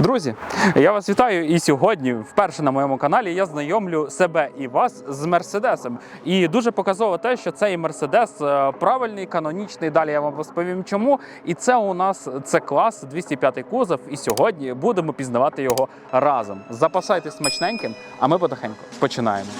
Друзі, я вас вітаю. І сьогодні, вперше на моєму каналі, я знайомлю себе і вас з Мерседесом. І дуже показово те, що цей Мерседес е, правильний, канонічний. Далі я вам розповім чому. І це у нас це клас 205 кузов. І сьогодні будемо пізнавати його разом. Запасайтесь смачненьким, а ми потихеньку починаємо.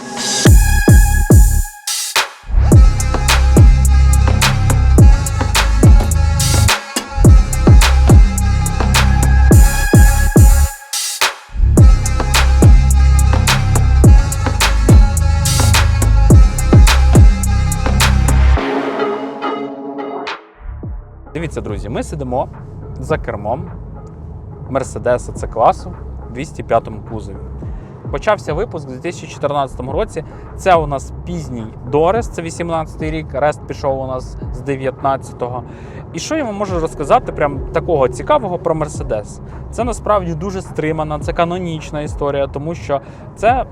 Дивіться, друзі, ми сидимо за кермом Мерседеса С класу 205 кузові. Почався випуск у 2014 році. Це у нас пізній Дорес, це 18 рік. Рест пішов у нас з 19-го. І що я вам можу розказати прям такого цікавого про Мерседес? Це насправді дуже стримана, це канонічна історія, тому що це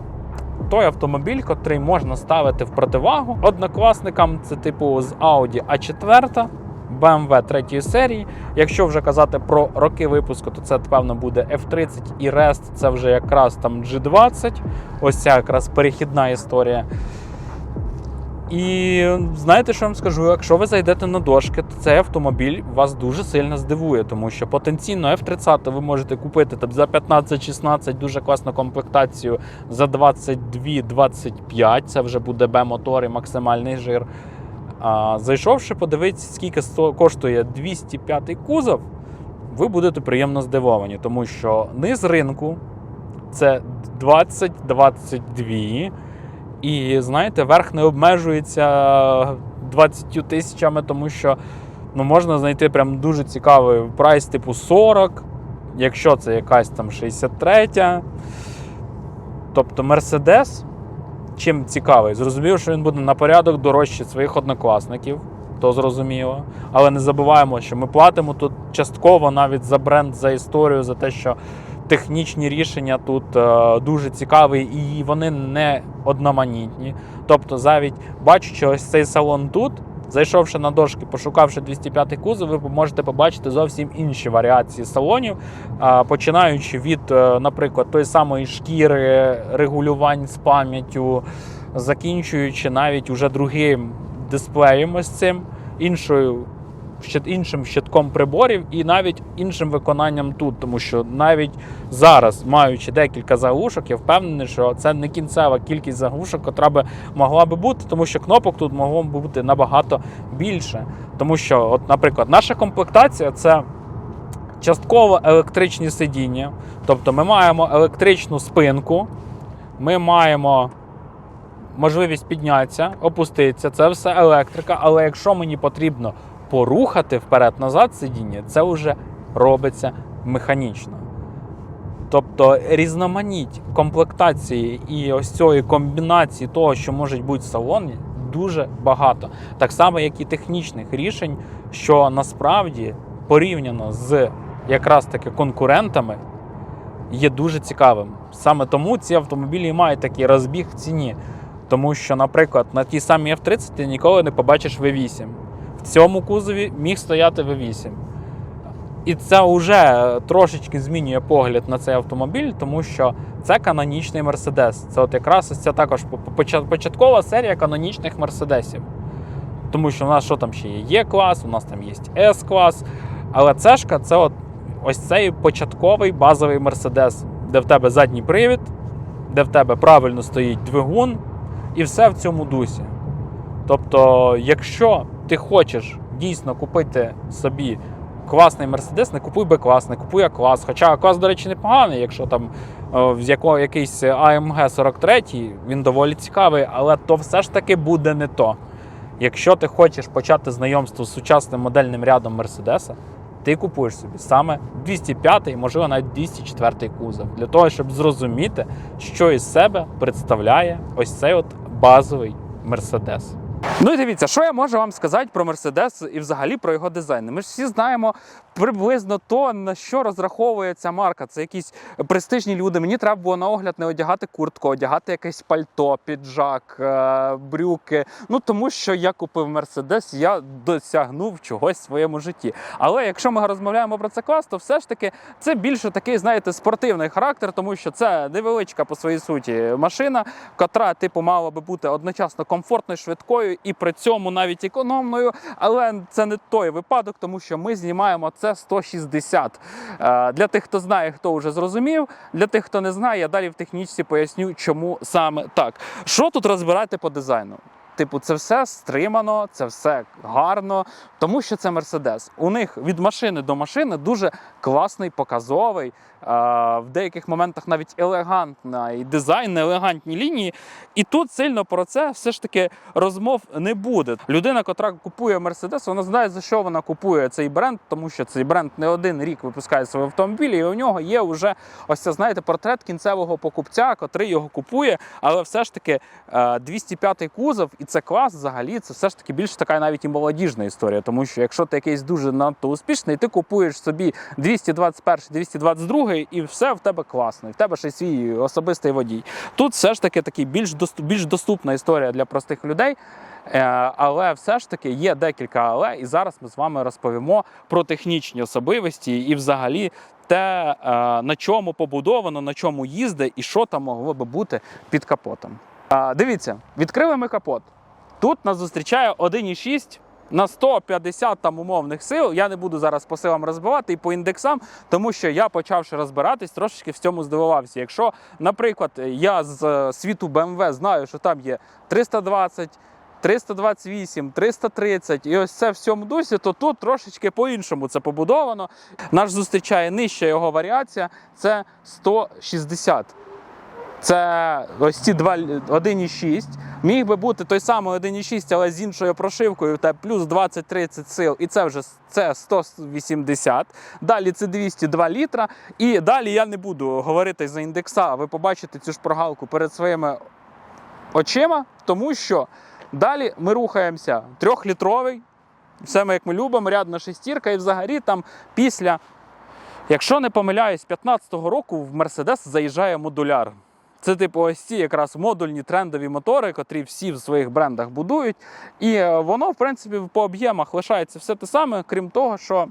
той автомобіль, котрий можна ставити в противагу однокласникам. Це типу з Audi A4. BMW 3 серії. Якщо вже казати про роки випуску, то це певно буде F30 і Rest, це вже якраз там G20. Ось ця якраз перехідна історія. І знаєте, що я вам скажу? Якщо ви зайдете на дошки, то цей автомобіль вас дуже сильно здивує, тому що потенційно F30 ви можете купити там, за 15-16 дуже класну комплектацію за 22-25. Це вже буде Б-мотор і максимальний жир. А зайшовши, подивитися, скільки коштує 205 кузов, ви будете приємно здивовані, тому що низ ринку це 20-22. І знаєте, верх не обмежується 20 тисячами, тому що ну, можна знайти прям дуже цікавий прайс типу 40, якщо це якась там 63. Тобто Мерседес чим цікавий? Зрозумів, що він буде на порядок дорожче своїх однокласників, то зрозуміло. Але не забуваємо, що ми платимо тут частково навіть за бренд, за історію, за те, що технічні рішення тут е, дуже цікаві і вони не одноманітні. Тобто, навіть бачучи ось цей салон тут. Зайшовши на дошки, пошукавши 205 кузов, ви можете побачити зовсім інші варіації салонів, починаючи від, е, наприклад, той самої шкіри, регулювань з пам'яттю, закінчуючи навіть уже другим дисплеєм ось цим, іншою іншим щитком приборів і навіть іншим виконанням тут, тому що навіть зараз, маючи декілька заглушок, я впевнений, що це не кінцева кількість заглушок, котра би могла би бути, тому що кнопок тут могло б бути набагато більше. Тому що, от, наприклад, наша комплектація це. Частково електричні сидіння, тобто ми маємо електричну спинку, ми маємо можливість піднятися, опуститися, це все електрика. Але якщо мені потрібно порухати вперед-назад сидіння, це вже робиться механічно. Тобто різноманіть комплектації і ось цієї комбінації того, що може бути в салоні, дуже багато. Так само, як і технічних рішень, що насправді порівняно з якраз таки конкурентами є дуже цікавим. Саме тому ці автомобілі мають такий розбіг в ціні. Тому що, наприклад, на тій самій F30 ти ніколи не побачиш V8. Цьому кузові міг стояти V8. І це вже трошечки змінює погляд на цей автомобіль, тому що це канонічний Мерседес. Це от якраз ось ця також початкова серія канонічних мерседесів. Тому що у нас що там ще є? Є клас, у нас там є С-клас. Але цешка це от ось цей початковий базовий Мерседес, де в тебе задній привід, де в тебе правильно стоїть двигун, і все в цьому дусі. Тобто, якщо ти хочеш дійсно купити собі класний Мерседес, не купуй Б-клас, не купуй А-клас. Хоча А-клас, до речі, непоганий, якщо там е, з якого якийсь AMG 43, він доволі цікавий, але то все ж таки буде не то. Якщо ти хочеш почати знайомство з сучасним модельним рядом Мерседеса, ти купуєш собі саме 205 можливо навіть 204 кузов, для того, щоб зрозуміти, що із себе представляє ось цей от базовий Мерседес. Ну і дивіться, що я можу вам сказати про Мерседес і взагалі про його дизайн. Ми ж всі знаємо приблизно то, на що розраховує ця марка. Це якісь престижні люди. Мені треба було на огляд не одягати куртку, одягати якесь пальто, піджак, е, брюки. Ну тому що я купив Мерседес, я досягнув чогось в своєму житті. Але якщо ми розмовляємо про це клас, то все ж таки це більше такий, знаєте, спортивний характер, тому що це невеличка по своїй суті машина, котра типу мала би бути одночасно комфортною, швидкою і при цьому навіть економною. Але це не той випадок, тому що ми знімаємо це 160. Е, Для тих, хто знає, хто вже зрозумів. Для тих, хто не знає, я далі в технічці поясню, чому саме так. Що тут розбирати по дизайну? Типу, це все стримано, це все гарно, тому що це Мерседес. У них від машини до машини дуже класний, показовий, в деяких моментах навіть елегантний дизайн, елегантні лінії. І тут сильно про це все ж таки розмов не буде. Людина, котра купує Мерседес, вона знає за що вона купує цей бренд, тому що цей бренд не один рік випускає свої автомобілі, і у нього є вже ось це, знаєте, портрет кінцевого покупця, котрий його купує, але все ж таки е, 205 кузов, і це клас взагалі, це все ж таки більш така навіть і молодіжна історія. Тому що якщо ти якийсь дуже надто успішний, ти купуєш собі 221, 222 і все в тебе класно, і в тебе ще свій особистий водій. Тут все ж таки такий більш більш доступна історія для простих людей. Е, Але все ж таки є декілька але, і зараз ми з вами розповімо про технічні особливості і взагалі те, е, на чому побудовано, на чому їздить і що там могло би бути під капотом. Е, Дивіться, відкрили ми капот. Тут нас зустрічає 1,6 на 150 там умовних сил. Я не буду зараз по силам розбивати і по індексам, тому що я почавши розбиратись, трошечки в цьому здивувався. Якщо, наприклад, я з е, світу BMW знаю, що там є 320. 328, 330 і ось це в цьому дусі, то тут трошечки по-іншому це побудовано. Нас зустрічає нижча його варіація це 160. Це ось ці два 1,6. Міг би бути той самий 1,6, але з іншою прошивкою, та плюс 20-30 сил, і це вже це 180. Далі це 202 літра. І далі я не буду говорити за індекса. а Ви побачите цю шпаргалку перед своїми очима, тому що далі ми рухаємося трьохлітровий. Все ми як ми любимо, рядна шестірка, і взагалі там після, якщо не помиляюсь, 15-го року в Мерседес заїжджає модуляр. Це типу ось ці якраз модульні трендові мотори, котрі всі в своїх брендах будують. І е, воно, в принципі, по об'ємах лишається все те саме, крім того, що.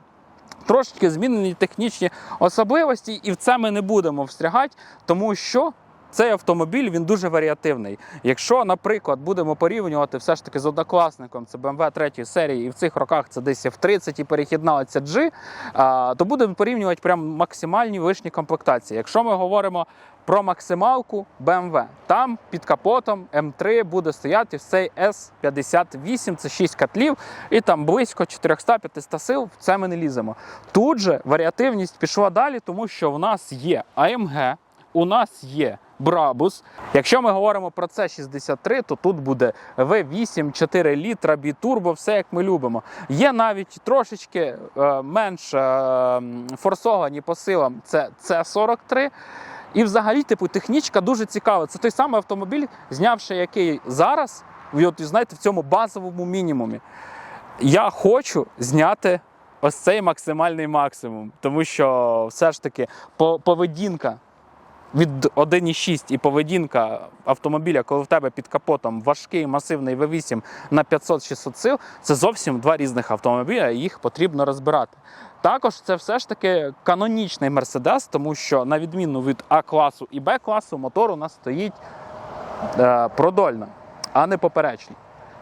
Трошечки змінені технічні особливості, і в це ми не будемо встрягати, тому що цей автомобіль він дуже варіативний. Якщо, наприклад, будемо порівнювати все ж таки з однокласником, це BMW 3 серії, і в цих роках це десь F30 і перехідна оця G, то будемо порівнювати прям максимальні вишні комплектації. Якщо ми говоримо про максималку BMW, там під капотом М3 буде стояти цей S58, це 6 котлів, і там близько 400-500 сил. В це ми не ліземо. Тут же варіативність пішла далі, тому що в нас є AMG, у нас є Брабус. Якщо ми говоримо про це 63, то тут буде V8, 4 літра, бітурбо, все як ми любимо. Є навіть трошечки е, менш е, форсовані по силам. Це C43. І взагалі, типу, технічка дуже цікава. Це той самий автомобіль, знявши який зараз, от, знаєте, в цьому базовому мінімумі. Я хочу зняти ось цей максимальний максимум, тому що все ж таки поведінка від 1,6 і поведінка автомобіля, коли в тебе під капотом важкий масивний V8 на 500-600 сил, це зовсім два різних автомобіля, їх потрібно розбирати. Також це все ж таки канонічний Мерседес, тому що на відміну від А-класу і Б-класу, мотор у нас стоїть е, продольно, а не поперечно.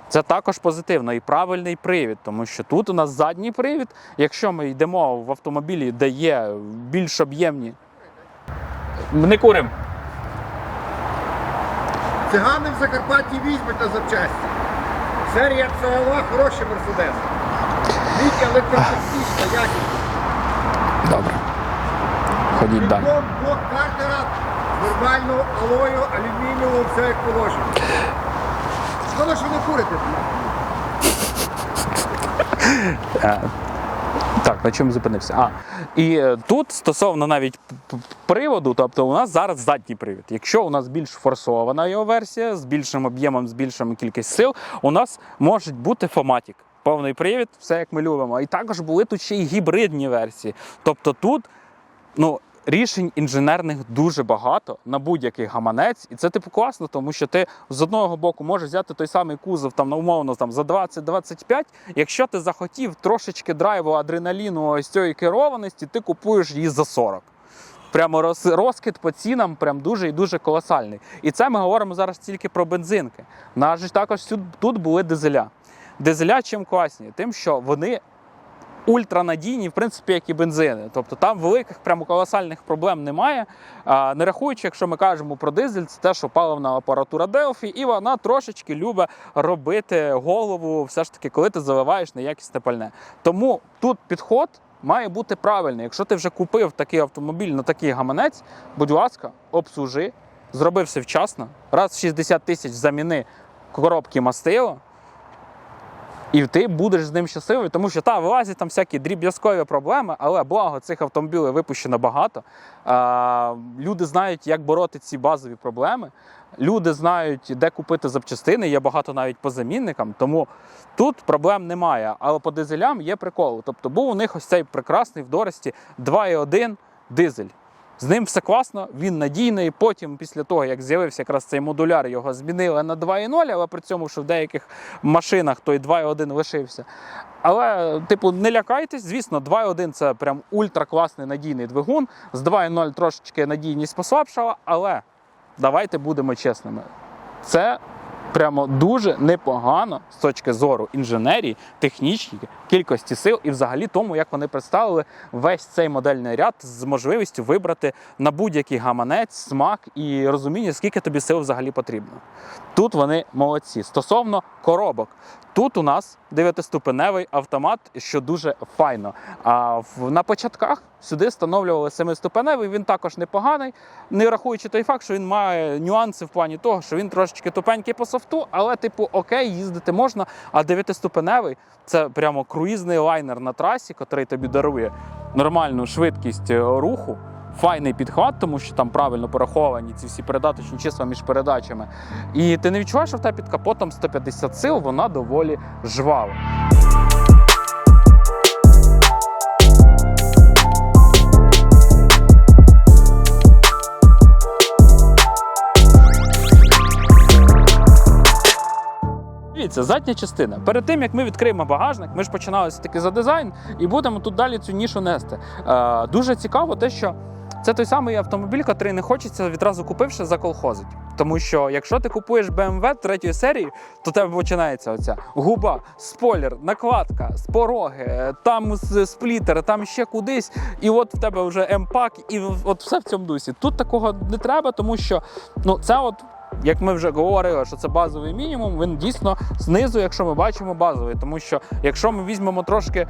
Це також позитивно і правильний привід, тому що тут у нас задній привід. Якщо ми йдемо в автомобілі, де є більш об'ємні. Не курим. Цигани в Закарпатті візьмуть на запчасті. Серія CLA хороші Мерседес. Вітя електротехнічна, якість. Добре. Ходіть далі. Блок, блок картера, нормального алою, алюмінієвого, все як положено. Шкода, що не курите. Так, на чому зупинився? А, і е, тут стосовно навіть приводу, тобто у нас зараз задній привід. Якщо у нас більш форсована його версія з більшим об'ємом, з більшою кількістю сил, у нас може бути фоматік. Повний привід, все як ми любимо. І також були тут ще й гібридні версії. Тобто тут ну, рішень інженерних дуже багато на будь-який гаманець, і це типу класно, тому що ти з одного боку можеш взяти той самий кузов там на умовно там за 20-25. Якщо ти захотів трошечки драйву, адреналіну, ось цієї керованості, ти купуєш її за 40. Прямо роз, розкид по цінам прям дуже і дуже колосальний. І це ми говоримо зараз тільки про бензинки. Нас також тут, тут були дизеля. Дизеля чим класні? Тим, що вони ультранадійні, в принципі, як і бензини. Тобто там великих прямо колосальних проблем немає. Не рахуючи, якщо ми кажемо про дизель, це те, що паливна апаратура Delphi, і вона трошечки любить робити голову, все ж таки, коли ти заливаєш неякісне пальне. Тому тут підход. Має бути правильний. Якщо ти вже купив такий автомобіль на такий гаманець, будь ласка, обслужи, зроби все вчасно. Раз в 60 тисяч заміни коробки мастила, і ти будеш з ним щасливий, тому що та вилазять там всякі дріб'язкові проблеми, але благо цих автомобілів випущено багато. А, люди знають, як бороти ці базові проблеми. Люди знають, де купити запчастини. Є багато навіть по замінникам. Тому тут проблем немає. Але по дизелям є прикол. Тобто був у них ось цей прекрасний в Дорості 2,1 дизель. З ним все класно, він надійний. Потім, після того, як з'явився якраз цей модуляр, його змінили на 2.0, але при цьому, що в деяких машинах той 2.1 лишився. Але, типу, не лякайтесь, звісно, 2.1 це прям ультракласний надійний двигун. З 2.0 трошечки надійність послабшала, але давайте будемо чесними. Це прямо дуже непогано з точки зору інженерії, технічної, кількості сил і взагалі тому, як вони представили весь цей модельний ряд з можливістю вибрати на будь-який гаманець, смак і розуміння, скільки тобі сил взагалі потрібно. Тут вони молодці. Стосовно коробок, тут у нас дев'ятиступеневий автомат, що дуже файно. А в, на початках сюди встановлювали семиступеневий, він також непоганий, не рахуючи той факт, що він має нюанси в плані того, що він трошечки тупенький по софту, але, типу, окей, їздити можна. А дев'ятиступеневий це прямо круїзний лайнер на трасі, який тобі дарує нормальну швидкість е, руху. Файний підхват, тому що там правильно пораховані ці всі передаточні числа між передачами. І ти не відчуваєш, що в тебе під капотом 150 сил, вона доволі жвава. Дивіться, задня частина. Перед тим як ми відкриємо багажник, ми ж починали таки за дизайн і будемо тут далі цю нішу нести. Е, дуже цікаво, те, що це той самий автомобіль, який не хочеться відразу купивши заколхозить. Тому що якщо ти купуєш BMW третьої серії, то тебе починається оця губа, спойлер, накладка, спороги, е, там сплітер, там ще кудись, і от в тебе вже М-пак, і от все в цьому дусі. Тут такого не треба, тому що ну це от. Як ми вже говорили, що це базовий мінімум, він дійсно знизу, якщо ми бачимо базовий. Тому що якщо ми візьмемо трошки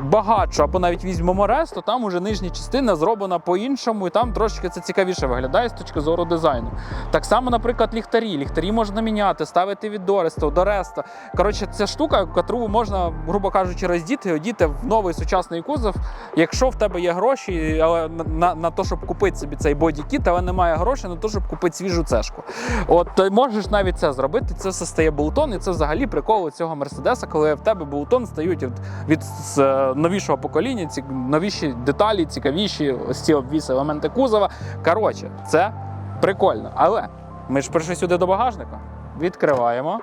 багатшу, або навіть візьмемо рес, то там уже нижня частина зроблена по-іншому, і там трошки це цікавіше виглядає з точки зору дизайну. Так само, наприклад, ліхтарі. Ліхтарі можна міняти, ставити від Дореста до Реста. Коротше, це штука, яку можна, грубо кажучи, роздіти одіти в новий сучасний кузов. Якщо в тебе є гроші, але на, на, на те, щоб купити собі цей бодікіт, але немає грошей на те, щоб купити свіжу цешку. От то можеш навіть це зробити. Це все стає болтон, і це взагалі прикол цього мерседеса, коли в тебе болтон стають від, від е, новішого покоління, ці новіші деталі, цікавіші, ось ці обвіси, елементи кузова. Коротше, це прикольно. Але ми ж прийшли сюди до багажника. Відкриваємо.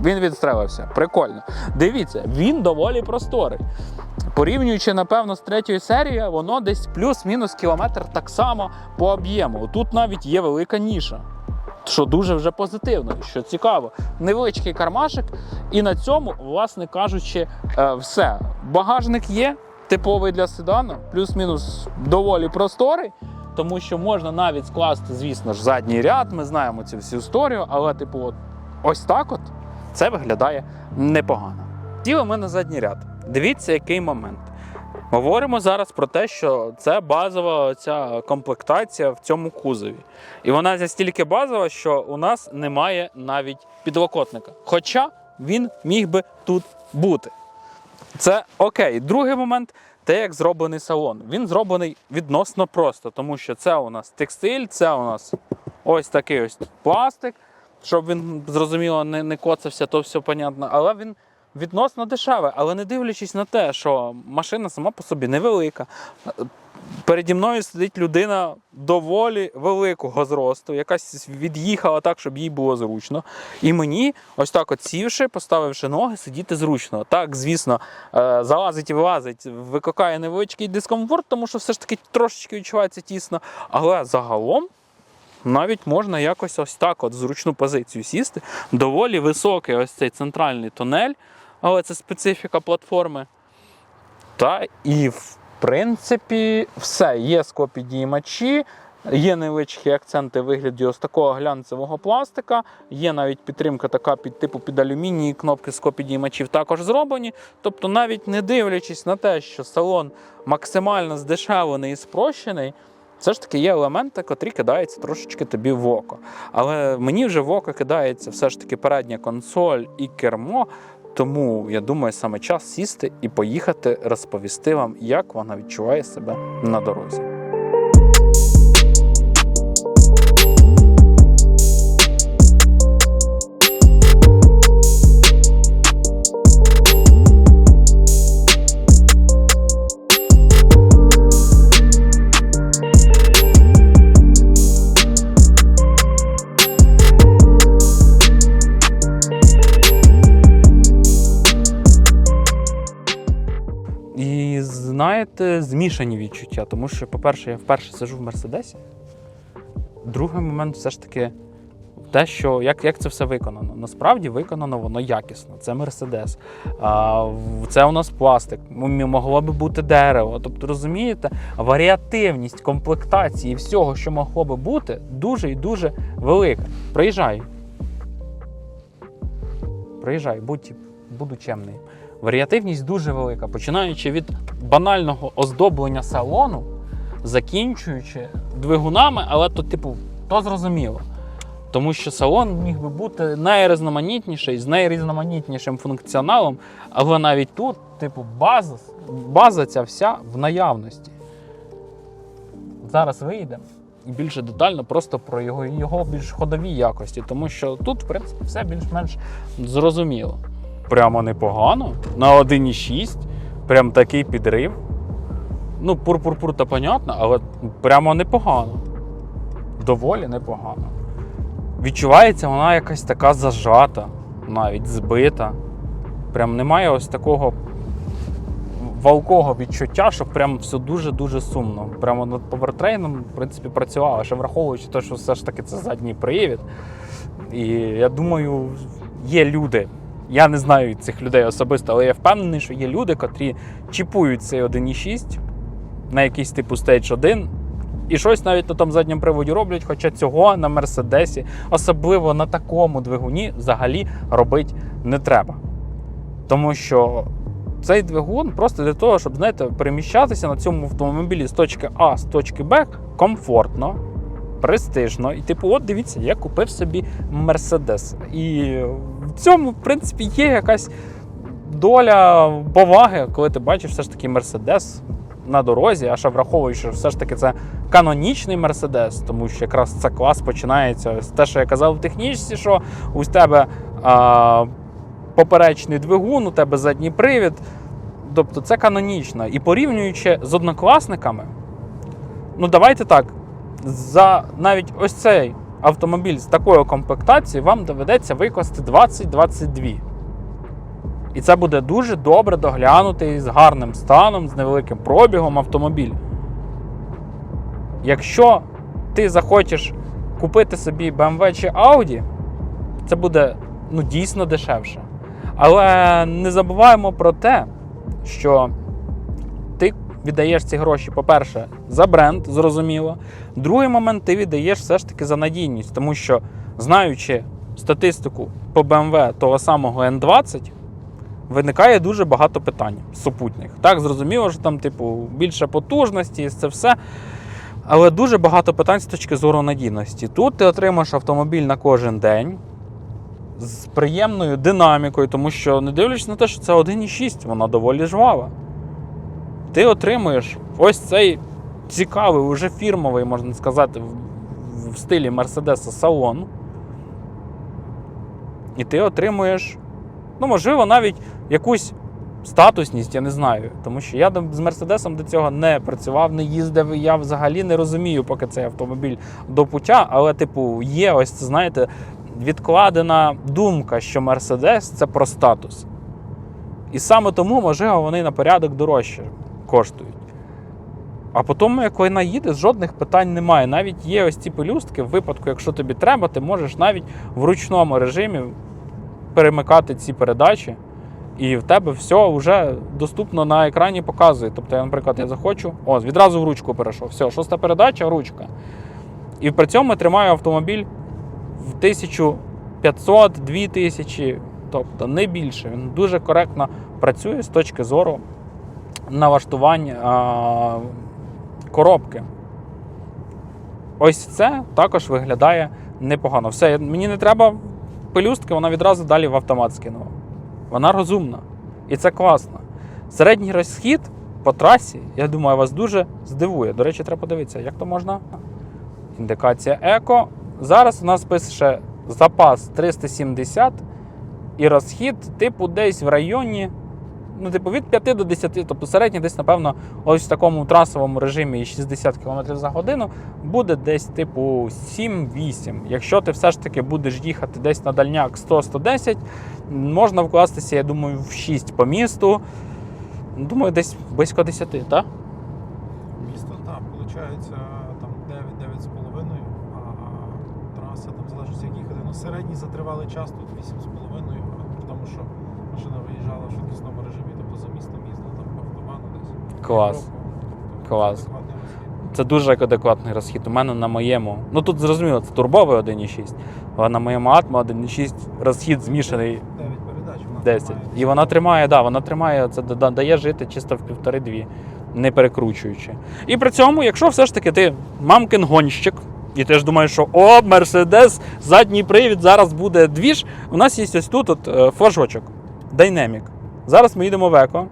Він відстрелився. Прикольно. Дивіться, він доволі просторий. Порівнюючи, напевно, з третьою серією, воно десь плюс-мінус кілометр так само по об'єму. Тут навіть є велика ніша. Що дуже вже позитивно, що цікаво. Невеличкий кармашик, і на цьому, власне кажучи, е, все. Багажник є, типовий для седану, плюс-мінус доволі просторий, тому що можна навіть скласти, звісно ж, задній ряд. Ми знаємо цю всю історію, але, типу, от, ось так от це виглядає непогано. Сіли ми на задній ряд. Дивіться, який момент. Говоримо зараз про те, що це базова ця комплектація в цьому кузові. І вона настільки базова, що у нас немає навіть підлокотника. Хоча він міг би тут бути. Це окей. Другий момент те, як зроблений салон. Він зроблений відносно просто, тому що це у нас текстиль, це у нас ось такий ось пластик, щоб він зрозуміло не, не коцався, то все понятно. Але він відносно дешевий. Але не дивлячись на те, що машина сама по собі невелика. Переді мною сидить людина доволі великого зросту, якась від'їхала так, щоб їй було зручно. І мені, ось так от сівши, поставивши ноги, сидіти зручно. Так, звісно, е, залазить і вилазить, викликає невеличкий дискомфорт, тому що все ж таки трошечки відчувається тісно. Але загалом навіть можна якось ось так, от зручну позицію сісти. Доволі високий ось цей центральний тунель, але це специфіка платформи. Та і в принципі все. Є склопідіймачі, є невеличкі акценти вигляді ось такого глянцевого пластика, є навіть підтримка така під типу під алюмінії, кнопки склопідіймачів також зроблені. Тобто, навіть не дивлячись на те, що салон максимально здешевлений і спрощений. Все ж таки є елементи, котрі кидаються трошечки тобі в око. Але мені вже в око кидається все ж таки передня консоль і кермо. Тому я думаю, саме час сісти і поїхати розповісти вам, як вона відчуває себе на дорозі. Змішані відчуття, тому що, по-перше, я вперше сижу в Мерседесі. Другий момент все ж таки те, що як, як це все виконано. Насправді виконано воно якісно. Це Мерседес. Це у нас пластик. Могло би бути дерево. Тобто, розумієте, варіативність комплектації всього, що могло би бути, дуже і дуже велика. Приїжджай. Приїжджай, будь, буду чемний. Варіативність дуже велика, починаючи від банального оздоблення салону, закінчуючи двигунами, але то, типу, то зрозуміло. Тому що салон міг би бути найрізноманітніший, з найрізноманітнішим функціоналом, але навіть тут, типу, база, база ця вся в наявності. Зараз виїдемо і більше детально просто про його, його більш ходові якості, тому що тут, в принципі, все більш-менш зрозуміло. Прямо непогано. На 1,6, прям такий підрив. Ну, пур-пур-пур, то понятно, але прямо непогано. Доволі непогано. Відчувається вона якась така зажата, навіть збита. Прям немає ось такого валкого відчуття, що прям все дуже-дуже сумно. Прямо над повертрейном, в принципі, працювала, ще враховуючи те, що все ж таки це задній привід. І я думаю, є люди. Я не знаю цих людей особисто, але я впевнений, що є люди, котрі чіпують цей 1.6 на якийсь типу Stage 1 і щось навіть на тому задньому приводі роблять, хоча цього на Мерседесі, особливо на такому двигуні, взагалі робити не треба. Тому що цей двигун просто для того, щоб знаєте, переміщатися на цьому автомобілі з точки А з точки Б комфортно, престижно. І типу, от дивіться, я купив собі Мерседес. І цьому, в принципі, є якась доля поваги, коли ти бачиш все ж таки Мерседес на дорозі, а ще враховуючи, що все ж таки це канонічний Мерседес, тому що якраз це клас починається з те, що я казав в технічці, що у тебе а, поперечний двигун, у тебе задній привід. Тобто це канонічно. І порівнюючи з однокласниками, ну давайте так, за навіть ось цей автомобіль з такою комплектацією вам доведеться викласти 20-22. І це буде дуже добре доглянутий з гарним станом, з невеликим пробігом автомобіль. Якщо ти захочеш купити собі BMW чи Audi, це буде ну, дійсно дешевше. Але не забуваємо про те, що віддаєш ці гроші, по-перше, за бренд, зрозуміло. Другий момент ти віддаєш все ж таки за надійність, тому що, знаючи статистику по BMW того самого N20, виникає дуже багато питань супутніх. Так, зрозуміло, що там, типу, більше потужності, це все. Але дуже багато питань з точки зору надійності. Тут ти отримаєш автомобіль на кожен день з приємною динамікою, тому що, не дивлячись на те, що це 1,6, вона доволі жвава. Ти отримуєш ось цей цікавий, уже фірмовий, можна сказати, в, стилі Мерседеса салон. І ти отримуєш, ну, можливо, навіть якусь статусність, я не знаю. Тому що я з Мерседесом до цього не працював, не їздив. Я взагалі не розумію, поки цей автомобіль до пуття. Але, типу, є ось, знаєте, відкладена думка, що Мерседес це про статус. І саме тому, можливо, вони на порядок дорожче коштують. А потім, як вона їде, жодних питань немає. Навіть є ось ці пелюстки, в випадку, якщо тобі треба, ти можеш навіть в ручному режимі перемикати ці передачі, і в тебе все вже доступно на екрані показує. Тобто, я, наприклад, я захочу, о, відразу в ручку перейшов. Все, шоста передача, ручка. І при цьому тримаю автомобіль в 1500, 2000, тобто не більше. Він дуже коректно працює з точки зору налаштування а, коробки. Ось це також виглядає непогано. Все, мені не треба пелюстки, вона відразу далі в автомат скинула. Вона розумна. І це класно. Середній розхід по трасі, я думаю, вас дуже здивує. До речі, треба подивитися, як то можна. Індикація еко. Зараз у нас пише запас 370 і розхід, типу, десь в районі, ну, типу, від 5 до 10, тобто середній десь, напевно, ось в такому трасовому режимі 60 км за годину буде десь, типу, 7-8. Якщо ти все ж таки будеш їхати десь на дальняк 100-110, можна вкластися, я думаю, в 6 по місту. Думаю, десь близько 10, так? Місто, так, виходить там 9 9,5, а траса там їхати. Ну, середній за тривалий час тут 8,5, тому, що машина виїжджала в швидкісному режимі, тобто за містом їздила там по автобану десь. Клас. Клас. Це дуже адекватний розхід. У мене на моєму. Ну тут зрозуміло, це турбовий 1,6, але на моєму Атмо 1,6 розхід змішаний 9 передач вона 10. І вона тримає, да, вона тримає, це дає жити чисто в півтори-дві, не перекручуючи. І при цьому, якщо все ж таки ти мамкин гонщик, і ти ж думаєш, що о, Мерседес, задній привід, зараз буде двіж. У нас є ось тут от, е, флажочок, Dynamic. Зараз ми їдемо в еко.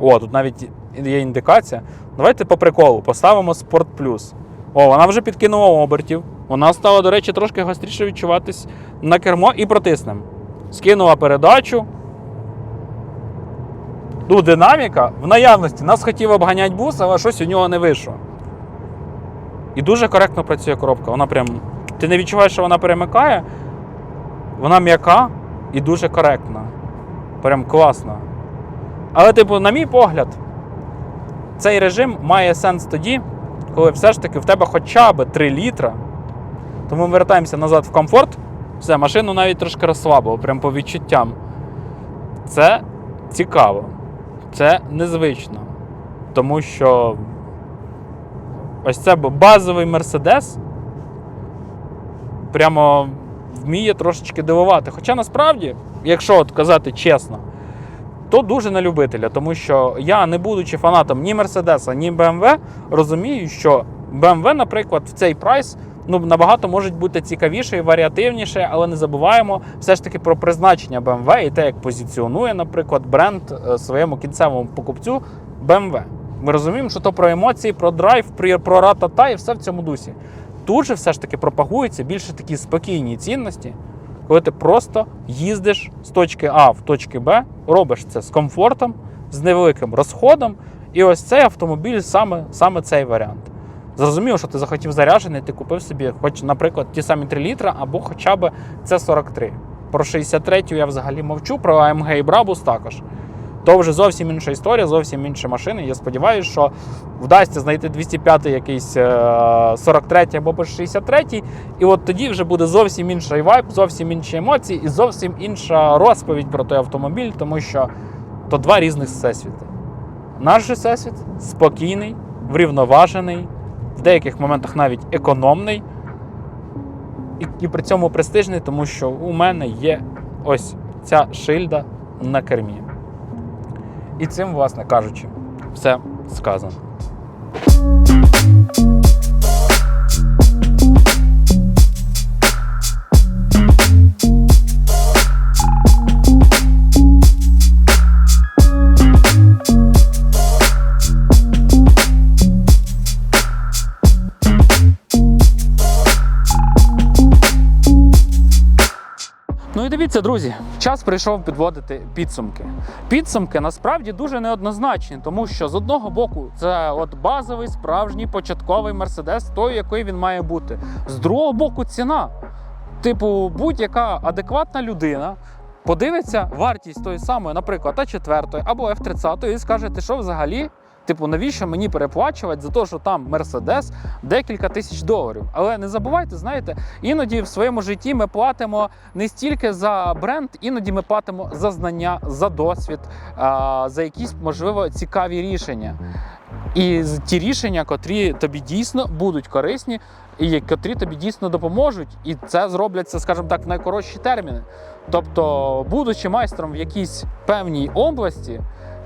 О, тут навіть є індикація. Давайте по приколу поставимо Sport Plus. О, вона вже підкинула обертів. Вона стала, до речі, трошки гостріше відчуватись на кермо і протиснемо. Скинула передачу. Ну, динаміка в наявності. Нас хотів обганяти бус, але щось у нього не вийшло. І дуже коректно працює коробка. Вона прям. Ти не відчуваєш, що вона перемикає. Вона м'яка і дуже коректна. Прям класна. Але, типу, на мій погляд, цей режим має сенс тоді, коли все ж таки в тебе хоча б 3 літра. Тому ми вертаємося назад в комфорт. Все, машину навіть трошки розслабило, прям по відчуттям. Це цікаво. Це незвично. Тому що ось це базовий Мерседес прямо вміє трошечки дивувати. Хоча насправді, якщо от казати чесно, то дуже на любителя, тому що я, не будучи фанатом ні Мерседеса, ні BMW, розумію, що BMW, наприклад, в цей прайс ну, набагато можуть бути цікавіше і варіативніше, але не забуваємо все ж таки про призначення BMW і те, як позиціонує, наприклад, бренд е, своєму кінцевому покупцю BMW. Ми розуміємо, що то про емоції, про драйв, про, ратата і все в цьому дусі. Тут же все ж таки пропагуються більше такі спокійні цінності, коли ти просто їздиш з точки А в точки Б, робиш це з комфортом, з невеликим розходом. І ось цей автомобіль саме, саме цей варіант. Зрозумів, що ти захотів заряджений, ти купив собі, хоч, наприклад, ті самі 3 літра або хоча б С43. Про 63 я взагалі мовчу, про AMG і Brabus також. То вже зовсім інша історія, зовсім інші машини. Я сподіваюся, що вдасться знайти 205 якийсь е, 43 або 63, і от тоді вже буде зовсім інший вайб, зовсім інші емоції і зовсім інша розповідь про той автомобіль, тому що то два різних всесвіти. Наш же всесвіт спокійний, врівноважений, в деяких моментах навіть економний, і, і при цьому престижний, тому що у мене є ось ця шильда на кермі. І цим, власне кажучи, все сказано. Дивіться, друзі, час прийшов підводити підсумки. Підсумки насправді дуже неоднозначні, тому що з одного боку це от базовий справжній початковий мерседес, той, який він має бути. З другого боку, ціна. Типу, будь-яка адекватна людина подивиться вартість тої самої, наприклад, А4 або F30 і скаже, ти що взагалі? Типу, навіщо мені переплачувати за те, що там Мерседес декілька тисяч доларів? Але не забувайте, знаєте, іноді в своєму житті ми платимо не стільки за бренд, іноді ми платимо за знання, за досвід, за якісь можливо цікаві рішення. І ті рішення, котрі тобі дійсно будуть корисні, і котрі тобі дійсно допоможуть, і це зробляться, скажімо так, в найкоротші терміни. Тобто, будучи майстром в якійсь певній області,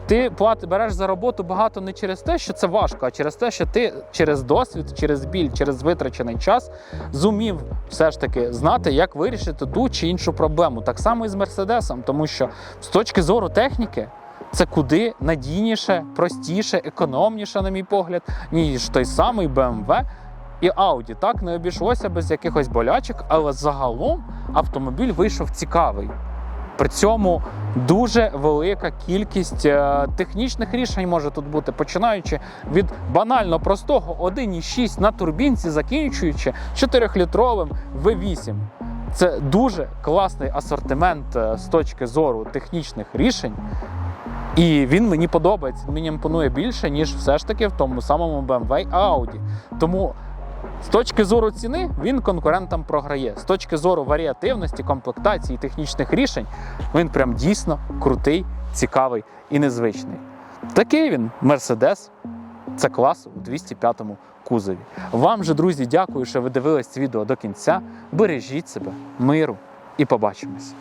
ти плати береш за роботу багато не через те, що це важко, а через те, що ти через досвід, через біль, через витрачений час зумів все ж таки знати, як вирішити ту чи іншу проблему. Так само і з Мерседесом, тому що з точки зору техніки. Це куди надійніше, простіше, економніше, на мій погляд, ніж той самий BMW і Audi. Так не обійшлося без якихось болячок, але загалом автомобіль вийшов цікавий. При цьому дуже велика кількість е, технічних рішень може тут бути, починаючи від банально простого 1,6 на турбінці, закінчуючи 4-літровим V8. Це дуже класний асортимент е, з точки зору технічних рішень. І він мені подобається. Він мені імпонує більше, ніж все ж таки в тому самому BMW Audi. Тому з точки зору ціни він конкурентам програє. З точки зору варіативності, комплектації, технічних рішень, він прям дійсно крутий, цікавий і незвичний. Такий він Mercedes. Це клас у 205-му кузові. Вам же, друзі, дякую, що ви дивились це відео до кінця. Бережіть себе, миру і побачимось.